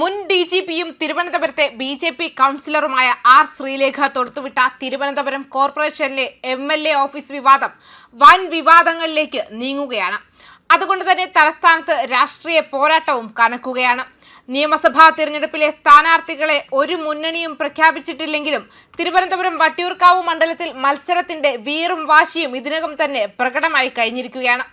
മുൻ D G പിയും തിരുവനന്തപുരത്തെ ബി ജെ പി കൗൺസിലറുമായ ആർ ശ്രീലേഖ തൊടുത്തുവിട്ട തിരുവനന്തപുരം കോർപ്പറേഷനിലെ എം എൽ എ ഓഫീസ് വിവാദം വൻ വിവാദങ്ങളിലേക്ക് നീങ്ങുകയാണ്. അതുകൊണ്ട് തന്നെ തലസ്ഥാനത്ത് രാഷ്ട്രീയ പോരാട്ടവും കനക്കുകയാണ്. നിയമസഭാ തിരഞ്ഞെടുപ്പിലെ സ്ഥാനാർത്ഥികളെ ഒരു മുന്നണിയും പ്രഖ്യാപിച്ചിട്ടില്ലെങ്കിലും തിരുവനന്തപുരം വട്ടിയൂർക്കാവ് മണ്ഡലത്തിൽ മത്സരത്തിന്റെ വീറും വാശിയും ഇതിനകം തന്നെ പ്രകടമായി കഴിഞ്ഞിരിക്കുകയാണ്.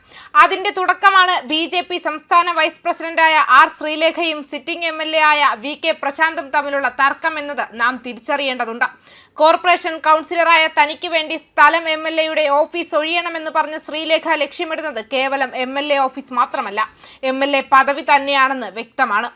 അതിന്റെ തുടക്കമാണ് ബി സംസ്ഥാന വൈസ് പ്രസിഡന്റായ ആർ ശ്രീലേഖയും സിറ്റിംഗ് എ ആയ വി കെ പ്രശാന്തും തമ്മിലുള്ള തർക്കം എന്നത് നാം തിരിച്ചറിയേണ്ടതുണ്ട്. കോർപ്പറേഷൻ കൗൺസിലറായ തനിക്ക് വേണ്ടി സ്ഥലം എം എൽ എയുടെ ഓഫീസ് ഒഴിയണമെന്ന് പറഞ്ഞ് ശ്രീലേഖ ലക്ഷ്യമിടുന്നത് കേവലം എം എൽ എ ഓഫീസ് മാത്രമല്ല. എം എൽ എ പദവി തന്നെയാണെന്ന് വ്യക്തമാണ്.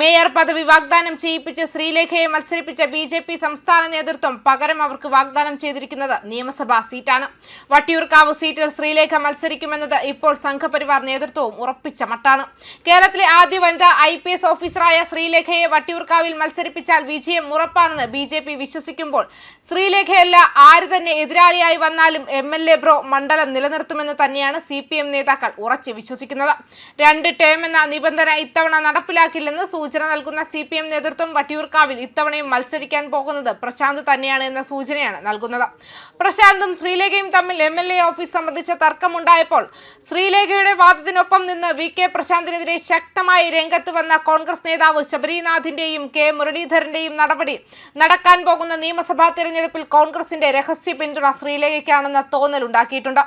മേയർ പദവി വാഗ്ദാനം ചെയ്യിപ്പിച്ച് ശ്രീലേഖയെ മത്സരിപ്പിച്ച ബി ജെ പി സംസ്ഥാന നേതൃത്വം പകരം അവർക്ക് വാഗ്ദാനം ചെയ്തിരിക്കുന്നത് നിയമസഭാ സീറ്റാണ്. വട്ടിയൂർക്കാവ് സീറ്റിൽ ശ്രീലേഖ മത്സരിക്കുമെന്നത് ഇപ്പോൾ സംഘപരിവാർ നേതൃത്വവും ഉറപ്പിച്ച മട്ടാണ്. കേരളത്തിലെ ആദ്യ വനിതാ ഐ പി എസ് ഓഫീസറായ ശ്രീലേഖയെ വട്ടിയൂർക്കാവിൽ മത്സരിപ്പിച്ചാൽ വിജയം ഉറപ്പാണെന്ന് ബി ജെ പി വിശ്വസിക്കുമ്പോൾ ശ്രീലേഖയല്ല ആര് തന്നെ എതിരാളിയായി വന്നാലും എം എൽ എ ബ്രോ മണ്ഡലം നിലനിർത്തുമെന്ന് തന്നെയാണ് സി പി എം നേതാക്കൾ ഉറച്ചു വിശ്വസിക്കുന്നത്. രണ്ട് ടേം എന്ന നിബന്ധന ഇത്തവണ നടപ്പിലാക്കില്ലെന്ന് സൂചന നൽകുന്ന സി പി എം നേതൃത്വം വട്ടിയൂർക്കാവിൽ ഇത്തവണയും മത്സരിക്കാൻ പോകുന്നത് പ്രശാന്ത് തന്നെയാണ് എന്ന സൂചനയാണ് നൽകുന്നത്. പ്രശാന്തും ശ്രീലേഖയും തമ്മിൽ എം എൽ എ ഓഫീസ് സംബന്ധിച്ച തർക്കമുണ്ടായപ്പോൾ ശ്രീലേഖയുടെ വാദത്തിനൊപ്പം നിന്ന് വി കെ പ്രശാന്തിനെതിരെ ശക്തമായി രംഗത്ത് വന്ന കോൺഗ്രസ് നേതാവ് ശബരിനാഥിന്റെയും കെ മുരളീധരന്റെയും നടപടി നടക്കാൻ പോകുന്ന നിയമസഭാ തെരഞ്ഞെടുപ്പിൽ കോൺഗ്രസിന്റെ രഹസ്യ പിന്തുണ ശ്രീലേഖയ്ക്കാണെന്ന തോന്നൽ ഉണ്ടാക്കിയിട്ടുണ്ട്.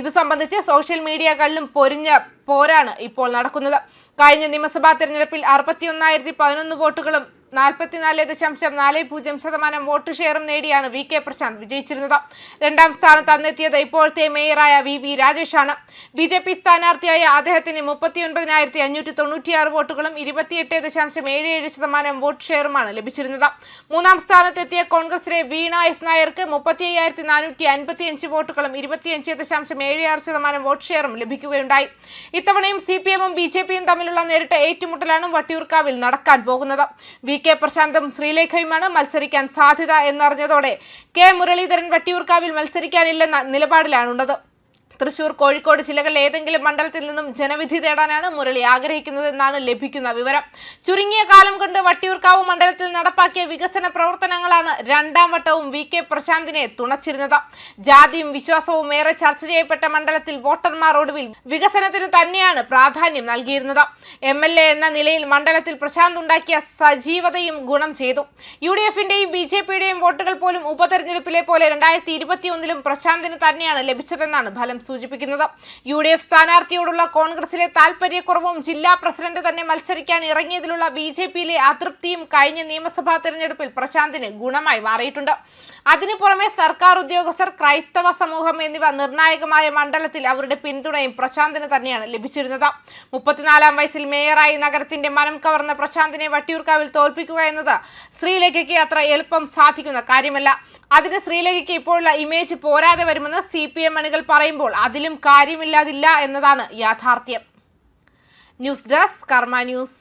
ഇത് സംബന്ധിച്ച് സോഷ്യൽ മീഡിയകളിലും പൊരിഞ്ഞ പോരാണ് ഇപ്പോൾ നടക്കുന്നത്. കഴിഞ്ഞ നിയമസഭാ തെരഞ്ഞെടുപ്പിൽ അറുപത്തിയൊന്നായിരത്തി പതിനൊന്ന് വോട്ടുകളും നാൽപ്പത്തിനാല് ദശാംശം നാല് പൂജ്യം ശതമാനം വോട്ട് ഷെയറും നേടിയാണ് വി കെ പ്രശാന്ത് വിജയിച്ചിരുന്നത്. രണ്ടാം സ്ഥാനത്ത് അന്നെത്തിയത് ഇപ്പോഴത്തെ മേയറായ വി വി രാജേഷാണ്. ബി ജെ പി സ്ഥാനാർത്ഥിയായ അദ്ദേഹത്തിന് മുപ്പത്തിയൊൻപതിനായിരത്തി അഞ്ഞൂറ്റി തൊണ്ണൂറ്റിയാറ് വോട്ടുകളും ഇരുപത്തിയെട്ട് ദശാംശം ഏഴ് ഏഴ് ശതമാനം വോട്ട് ഷെയറുമാണ് ലഭിച്ചിരുന്നത്. മൂന്നാം സ്ഥാനത്തെത്തിയ കോൺഗ്രസിലെ വീണ എസ് നായർക്ക് മുപ്പത്തി അയ്യായിരത്തി നാനൂറ്റി അൻപത്തി അഞ്ച് വോട്ടുകളും ഇരുപത്തിയഞ്ച് ദശാംശം ഏഴ് ആറ് ശതമാനം വോട്ട് ഷെയറും ലഭിക്കുകയുണ്ടായി. ഇത്തവണയും സി പി എമ്മും ബി ജെ പിയും തമ്മിലുള്ള നേരിട്ട ഏറ്റുമുട്ടലാണ് വട്ടിയൂർക്കാവിൽ നടക്കാൻ പോകുന്നത്. കെ പ്രശാന്തും ശ്രീലേഖയുമാണ് മത്സരിക്കാൻ സാധ്യത എന്നറിഞ്ഞതോടെ കെ മുരളീധരൻ വട്ടിയൂർക്കാവിൽ മത്സരിക്കാനില്ലെന്ന നിലപാടിലാണുള്ളത്. തൃശൂർ കോഴിക്കോട് ജില്ലകളിൽ ഏതെങ്കിലും മണ്ഡലത്തിൽ നിന്നും ജനവിധി തേടാനാണ് മുരളി ആഗ്രഹിക്കുന്നതെന്നാണ് ലഭിക്കുന്ന വിവരം. ചുരുങ്ങിയ കാലം കൊണ്ട് വട്ടിയൂർക്കാവ് മണ്ഡലത്തിൽ നടപ്പാക്കിയ വികസന പ്രവർത്തനങ്ങളാണ് രണ്ടാം വട്ടവും വി കെ പ്രശാന്തിനെ തുണച്ചിരുന്നത്. ജാതിയും വിശ്വാസവും ഏറെ ചർച്ച ചെയ്യപ്പെട്ട മണ്ഡലത്തിൽ വോട്ടർമാർ ഒടുവിൽ വികസനത്തിന് തന്നെയാണ് പ്രാധാന്യം നൽകിയിരുന്നത്. എം എൽ എ എന്ന നിലയിൽ മണ്ഡലത്തിൽ പ്രശാന്ത് ഉണ്ടാക്കിയ സജീവതയും ഗുണം ചെയ്തു. യു ഡി എഫിന്റെയും ബി ജെ പിയുടെയും വോട്ടുകൾ പോലും ഉപതെരഞ്ഞെടുപ്പിലെ പോലെ രണ്ടായിരത്തി ഇരുപത്തിയൊന്നിലും പ്രശാന്തിന് തന്നെയാണ് ലഭിച്ചതെന്നാണ് ഫലം സൂചിപ്പിക്കുന്നത്. യു ഡി എഫ് സ്ഥാനാർത്ഥിയോടുള്ള കോൺഗ്രസിലെ താൽപര്യക്കുറവും ജില്ലാ പ്രസിഡന്റ് തന്നെ മത്സരിക്കാൻ ഇറങ്ങിയതിലുള്ള ബി ജെ പിയിലെ അതൃപ്തിയും കഴിഞ്ഞ നിയമസഭാ തെരഞ്ഞെടുപ്പിൽ പ്രശാന്തിന് ഗുണമായി മാറിയിട്ടുണ്ട്. അതിനു പുറമെ സർക്കാർ ഉദ്യോഗസ്ഥർ ക്രൈസ്തവ സമൂഹം എന്നിവ നിർണായകമായ മണ്ഡലത്തിൽ അവരുടെ പിന്തുണയും പ്രശാന്തിന് തന്നെയാണ് ലഭിച്ചിരുന്നത്. മുപ്പത്തിനാലാം വയസ്സിൽ മേയറായി നഗരത്തിന്റെ മനം കവർന്ന പ്രശാന്തിനെ വട്ടിയൂർക്കാവിൽ തോൽപ്പിക്കുക എന്നത് ശ്രീലേഖയ്ക്ക് അത്ര എളുപ്പം സാധിക്കുന്ന കാര്യമല്ല. അതിന് ശ്രീലേഖയ്ക്ക് ഇപ്പോഴുള്ള ഇമേജ് പോരാതെ വരുമെന്ന് സി പി എം അണികൾ പറയുമ്പോൾ അതിലും കാര്യമില്ലാതില്ല എന്നതാണ് യാഥാർത്ഥ്യം. News desk Karma news.